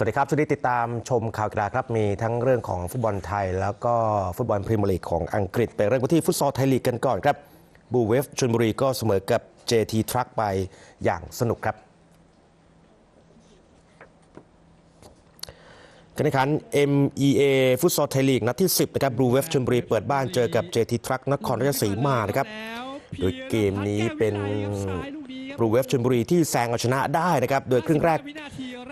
สวัสดีครับช่วงนี้ติดตามชมข่าวกีฬาครับ มีทั้งเรื่องของฟุตบอลไทย แล้วก็ฟุตบอลพรีเมียร์ลีกของอังกฤษ ไปเริ่มกันที่ฟุตซอลไทยลีกกันก่อนครับ บูเวฟชลบุรีก็เสมอกับ JT Truck ไปอย่างสนุกครับการแข่งขัน MEA ฟุตซอลไทยลีกนัดที่ 10 นะครับบูเวฟชลบุรีเปิดบ้านเจอกับ JT Truck นครราชสีมานะครับ โดยเกมนี้เป็นบลูเวฟชลบุรีที่แซงเอาชนะได้นะครับ โดยครึ่งแรก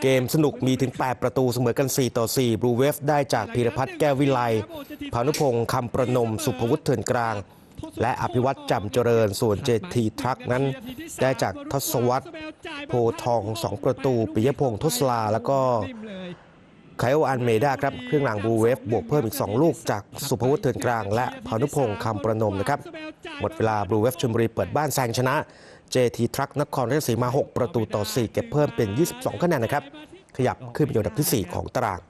เกมสนุกมีถึง 8 ประตูเสมอกัน 4 ต่อ 4 บลูเวฟได้จากพีรพัฒน์แก้ววิไลพานุพงศ์คำประนม สุภวุฒิเถื่อนกลาง และอภิวัตรจำเจริญ ส่วน JT Truck นั้น ได้จากทศวรรษโพทอง 2 ประตูปิยพงศ์ทศลาแล้วก็ ไคโออันเมดาครับเครื่องหลังบลูเวฟบวกเพิ่มอีก 2 ลูกจากสุภวุฒิเถื่อนกลาง และพานุพงศ์คำประนมนะครับหมดเวลาบลูเวฟชลบุรีเปิดบ้านแซงชนะ JT Truck นครราชสีมา 6 ประตูต่อ 4 เก็บเพิ่มเป็น 22 คะแนนนะครับ ขยับขึ้นไปอยู่อันดับที่ 4 ของตาราง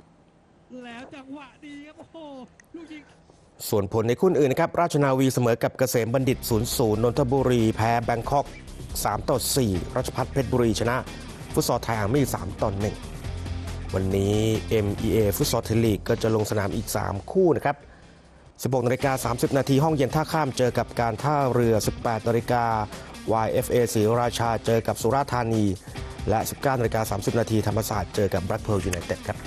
ส่วนผลในคู่อื่นนะครับ ราชนาวีเสมอกับเกษมบัณฑิต 0-0 นนทบุรี แพ้แบงคอก3ต่อ4รัชพัฒน์เพชรบุรีชนะ ฟุตซอลไทยอาร์มี่3ต่อ1 วันนี้ MEA ฟุตซอลไทยลีกก็จะลงสนามอีก 3 คู่นะครับ 16นาฬิกา30 นาทีห้องเย็นท่าข้ามเจอกับการท่าเรือ 18นาฬิกา YFA ศรีราชาเจอกับสุราษฎร์ธานี และ 19นาฬิกา30 นาทีธรรมศาสตร์เจอกับแบล็กเพ r ร์ยูไนเต็ดครับ